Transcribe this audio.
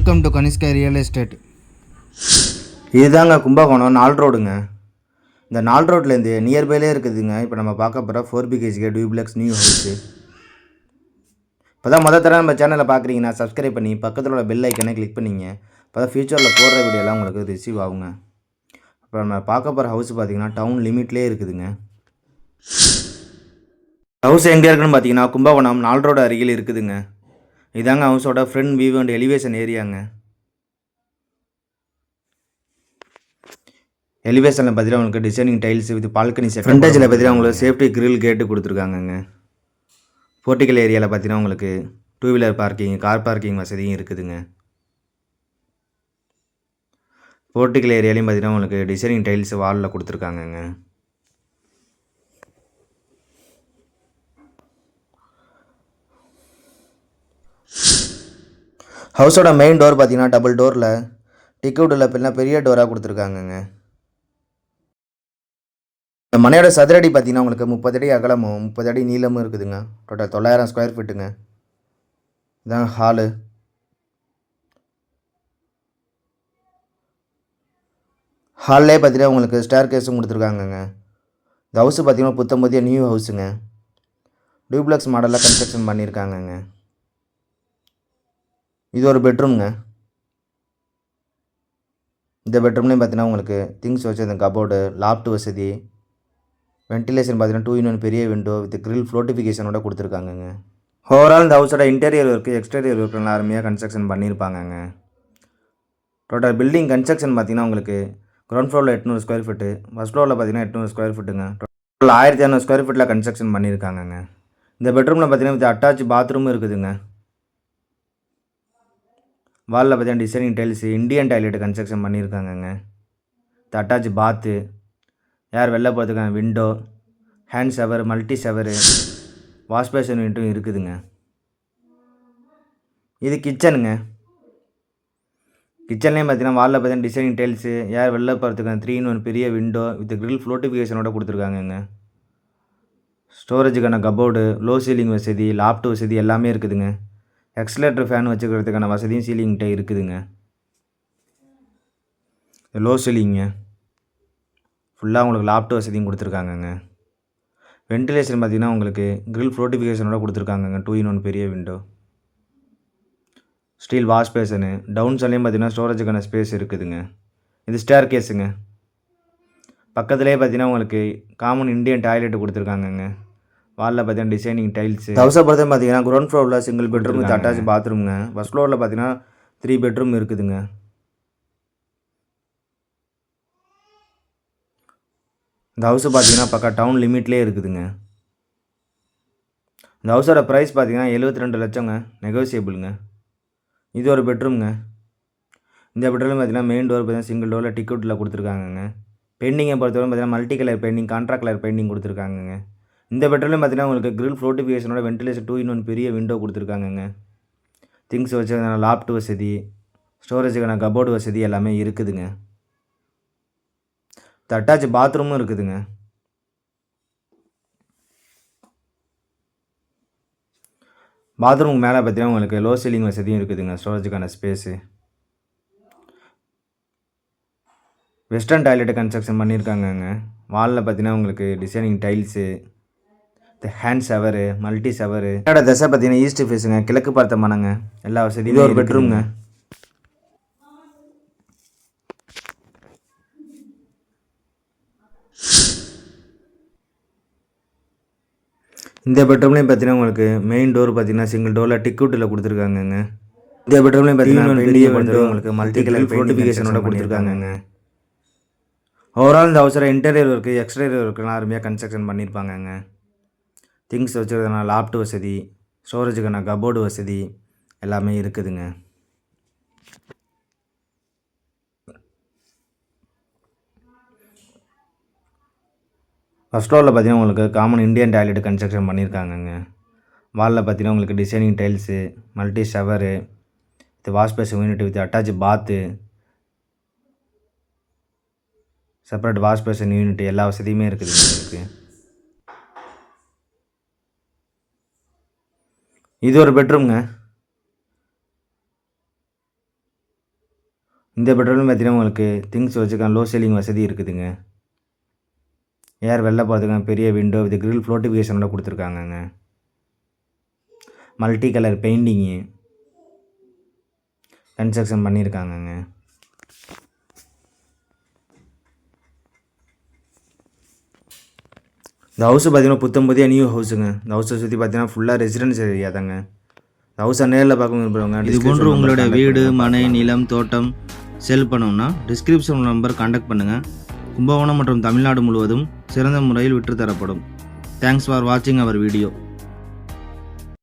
Welcome to Kanishka real estate இதுதாங்க கும்பகோணம் நால் ரோடுங்க இந்த நால் ரோட்லேருந்து நியர்பைலே இருக்குதுங்க. இப்போ நம்ம பார்க்க போகிற ஃபோர் பிகேஜிகே டியூப்ளெக்ஸ் நியூ ஹவுஸு இப்போ தான் மொதல் தடவை நம்ம சேனலை பார்க்குறீங்கன்னா சப்ஸ்கிரைப் பண்ணி பக்கத்தில் உள்ள பெல் ஐக்கனை கிளிக் பண்ணிங்க. இப்போ தான் ஃபியூச்சரில் போடுற வீடியோலாம் உங்களுக்கு ரிசீவ் ஆகுங்க. இப்போ நம்ம பார்க்க போகிற ஹவுஸ் பார்த்தீங்கன்னா டவுன் லிமிட்லேயே இருக்குதுங்க. ஹவுஸ் எங்கே இருக்குன்னு பார்த்தீங்கன்னா கும்பகோணம் நால் ரோடு அருகில் இருக்குதுங்க. இதாங்க ஹவுஸோட ஃப்ரண்ட் வியூ அண்ட் எலிவேஷன் ஏரியாங்க எலிவேஷனில் பார்த்தீங்கன்னா உங்களுக்கு designing tiles with balcony set ஃப்ரண்டேஜில் பார்த்தீங்கன்னா உங்களுக்கு சேஃப்டி கிரில் கேட்டு கொடுத்துருக்காங்கங்க. போர்ட்டிக்கல் ஏரியாவில் பார்த்தீங்கன்னா உங்களுக்கு two wheeler parking car parking வசதியும் இருக்குதுங்க. போர்ட்டிக்கல் ஏரியாலையும் பார்த்தீங்கன்னா உங்களுக்கு டிசைனிங் டைல்ஸ் வாலில் கொடுத்துருக்காங்கங்க. ஹவுஸோட மெயின் டோர் பார்த்தீங்கன்னா டபுள் டோரில் டிக்கவுட்டில் பின்னா பெரிய டோராக கொடுத்துருக்காங்கங்க. இந்த மனையோட சதுரடி பார்த்தீங்கன்னா உங்களுக்கு முப்பது அடி அகலமும் முப்பது அடி நீளமும் இருக்குதுங்க. டோட்டல் தொள்ளாயிரம் ஸ்கொயர் ஃபீட்டுங்க இதான் ஹாலு ஹால்லே பார்த்தீங்கன்னா உங்களுக்கு ஸ்டேர் கேஸும் கொடுத்துருக்காங்கங்க. இந்த ஹவுஸு பார்த்தீங்கன்னா புத்தம்பதிய நியூ ஹவுஸுங்க டியூப்ளெக்ஸ் மாடலில் கன்ஸ்ட்ரக்ஷன் பண்ணியிருக்காங்கங்க இது ஒரு பெட்ரூம்ங்க இந்த பெட்ரூம்லேயும் பார்த்தீங்கன்னா உங்களுக்கு திங்ஸ் வச்சு அந்த கபோர்டு லாப்ட் வசதி வென்டிலேஷன் பார்த்தீங்கன்னா டூ இன் ஒன் பெரிய விண்டோ வித் கிரில் ஃப்ளோட்டிஃபிகேஷனோட கொடுத்துருக்காங்கங்க. ஓவரால் இந்த ஹவுஸோட இன்டீரியர் ஒர்க்கு எக்ஸ்டீரியர் ஒர்க்கு நல்லா அருமையாக கன்ஸ்ட்ரக்ஷன் பண்ணியிருப்பாங்கங்க. டோட்டல் பில்டிங் கன்ஸ்ட்ரக்ஷன் பார்த்தீங்கன்னா உங்களுக்கு கிரவுண்ட் ஃப்ளோரில் எட்நூறு ஸ்கொயர் ஃபீட்டு ஃபஸ்ட் ஃப்ளோரில் பார்த்தீங்கன்னா எட்நூறு ஸ்கொயர் ஃபீட்டுங்க டோட்டல் ஆயிரத்தி இரநூறு ஸ்கொயர் ஃபீட்டில் கன்ஸ்ட்ரக்ஷன் பண்ணியிருக்காங்கங்க. இந்த பெட்ரூமில் பார்த்தீங்கன்னா வித் அட்டாச் பாத்ரூமும் இருக்குதுங்க. வாலில் பார்த்தீங்கன்னா designing tiles Indian toilet construction பண்ணியிருக்காங்கங்க இந்த அட்டாச் பாத்து யார் வெளில போகிறதுக்கான window hand shower multi shower wash basin யூனிட்டும் இருக்குதுங்க. இது கிச்சனுங்க கிச்சன்லேயும் பார்த்தீங்கன்னா வாலில் பார்த்தீங்கன்னா டிசைனிங் டைல்ஸு யார் வெளில போகிறதுக்கான த்ரீ ஒன் பெரிய விண்டோ வித் கிரில் ஃப்ளோட்டிஃபிகேஷனோட கொடுத்துருக்காங்கங்க. ஸ்டோரேஜுக்கான கபோர்டு லோ சீலிங் வசதி லாப்ட் வசதி எல்லாமே இருக்குதுங்க. எக்ஸலேட்டர் ஃபேன் வச்சுக்கிறதுக்கான வசதியும் சீலிங்கிட்ட இருக்குதுங்க. லோ சீலிங்க ஃபுல்லாக உங்களுக்கு லாப்ட் வசதியும் கொடுத்துருக்காங்கங்க. வென்டிலேஷன் பார்த்திங்கன்னா உங்களுக்கு க்ரில் ஃப்ளோட்டிஃபிகேஷனோட கொடுத்துருக்காங்கங்க. டூ இன் ஒன் பெரிய window steel wash basin down சைட்லேயும் பார்த்தீங்கன்னா ஸ்டோரேஜுக்கான ஸ்பேஸ் இருக்குதுங்க. இது ஸ்டேர் கேஸுங்க பக்கத்துலேயே பார்த்தீங்கன்னா உங்களுக்கு காமன் இண்டியன் டாய்லெட் கொடுத்துருக்காங்கங்க. வாலில் பார்த்தீங்கன்னா டிசைனிங் டைல்ஸு ஹவுஸை பொறுத்த பார்த்தீங்கன்னா கிரவுண்ட் ஃப்ளோரில் சிங்கிள் பெட்ரூம் வித் அட்டாச் பாத்ரூம்ங்க ஃபஸ்ட் ஃப்ளோரில் பார்த்தீங்கன்னா த்ரீ பெட்ரூம் இருக்குதுங்க. இந்த ஹவுஸு பார்த்தீங்கன்னா பக்கா டவுன் லிமிட்லேயே இருக்குதுங்க. இந்த ஹவுஸோட ப்ரைஸ் பார்த்தீங்கன்னா எழுபத்தி ரெண்டு லட்சங்க. நெகோசியபிளுங்க இது ஒரு பெட்ரூம்ங்க இந்த பெட்ரூம் பார்த்தீங்கன்னா மெயின் டோர் பார்த்தீங்கன்னா சிங்கிள் டோரில் டிக்கெட்டில் கொடுத்துருக்காங்கங்க. பெயிண்டிங்கை பொறுத்தவரை பார்த்தீங்கன்னா multi colour painting contract colour painting கொடுத்துருக்காங்கங்க. இந்த பெட்ரோலையும் பார்த்தீங்கன்னா உங்களுக்கு கிரில் ஃப்ளோட்டிஃபிகேஷனோட வென்டிலேஷன் டூ இன் ஒன் பெரிய விண்டோ கொடுத்துருக்காங்கங்க. திங்ஸ் வச்சு லாப்ட் வசதி ஸ்டோரேஜுக்கான கபோர்டு வசதி எல்லாமே இருக்குதுங்க. அட்டாச் பாத்ரூமும் இருக்குதுங்க. பாத்ரூமுக்கு மேலே பார்த்தீங்கன்னா உங்களுக்கு லோ சீலிங் வசதியும் இருக்குதுங்க ஸ்டோரேஜுக்கான ஸ்பேஸு வெஸ்டர்ன் டாய்லெட்டு கன்ஸ்ட்ரக்ஷன் பண்ணியிருக்காங்கங்க வாலில் பார்த்தீங்கன்னா உங்களுக்கு designing tiles hand shower multi shower என்னோட தசை பார்த்தீங்கன்னா ஈஸ்ட் ஃபேஸுங்க கிழக்கு பார்த்த மனங்க எல்லா வசதியும் ஒரு பெட்ரூம்ங்க இந்த பெட்ரூம்லேயும் பார்த்தீங்கன்னா உங்களுக்கு மெயின் டோர் பார்த்தீங்கன்னா சிங்கிள் டோரில் டிக்கெட்டில் கொடுத்துருக்காங்கங்க. இந்த பெட்ரூம்லேயும் பார்த்தீங்கன்னா பெரிய விண்டோ உங்களுக்கு மல்டி கலர் நோட்டிஃபிகேஷனோட கொடுத்துருக்காங்கங்க. ஓவரால் இந்த அவசர இன்டீரியர் ஒர்க்கு எக்ஸ்டீரியர் ஒர்க்குலாம் அருமையாக கன்ஸ்ட்ரக்ஷன் பண்ணியிருப்பாங்கங்க. திங்ஸ் வச்சுருக்கனால லாப்ட் வசதி ஸ்டோரேஜுக்கான கபோர்டு வசதி எல்லாமே இருக்குதுங்க. ஃபஸ்ட் ஃப்ளோரில் பார்த்தீங்கன்னா உங்களுக்கு காமன் இண்டியன் டாய்லெட் கன்ஸ்ட்ரக்ஷன் பண்ணியிருக்காங்கங்க. வாலில் பார்த்தீங்கன்னா உங்களுக்கு designing tiles multi shower with wash basin unit with attach bath separate wash basin unit எல்லா வசதியுமே இருக்குது உங்களுக்கு. இது ஒரு பெட்ரூம்ங்க. இந்த பெட்ரூம் பார்த்தீங்கன்னா உங்களுக்கு திங்ஸ் வச்சுக்கலாம் லோ சீலிங் வசதி இருக்குதுங்க. ஏர் வெளில பார்த்துக்கலாம் பெரிய விண்டோ இது கிரில் ஃப்ளோட்டிஃபிகேஷனோட கொடுத்துருக்காங்கங்க. மல்டி கலர் பெயிண்டிங்கு கன்ஸ்ட்ரக்ஷன் பண்ணியிருக்காங்கங்க இந்த ஹவுஸ் பார்த்தீங்கன்னா புத்தம் புதிய நியூ ஹவுஸுங்க இந்த ஹவுஸை சுற்றி பார்த்தீங்கன்னா ஃபுல்லாக ரெசிடென்ஸ் ஏரியா தாங்க. இந்த ஹவுஸை நேரில் பார்க்க விரும்புகிறவங்க இது போன்று உங்களுடைய வீடு மனை நிலம் தோட்டம் செல் பண்ணணும்னா டிஸ்கிரிப்ஷன் நம்பர் காண்டாக்ட் பண்ணுங்கள் கும்பகோணம் மற்றும் தமிழ்நாடு முழுவதும் சிறந்த முறையில் விற்று தரப்படும் தேங்க்ஸ் ஃபார் வாட்சிங் அவர் வீடியோ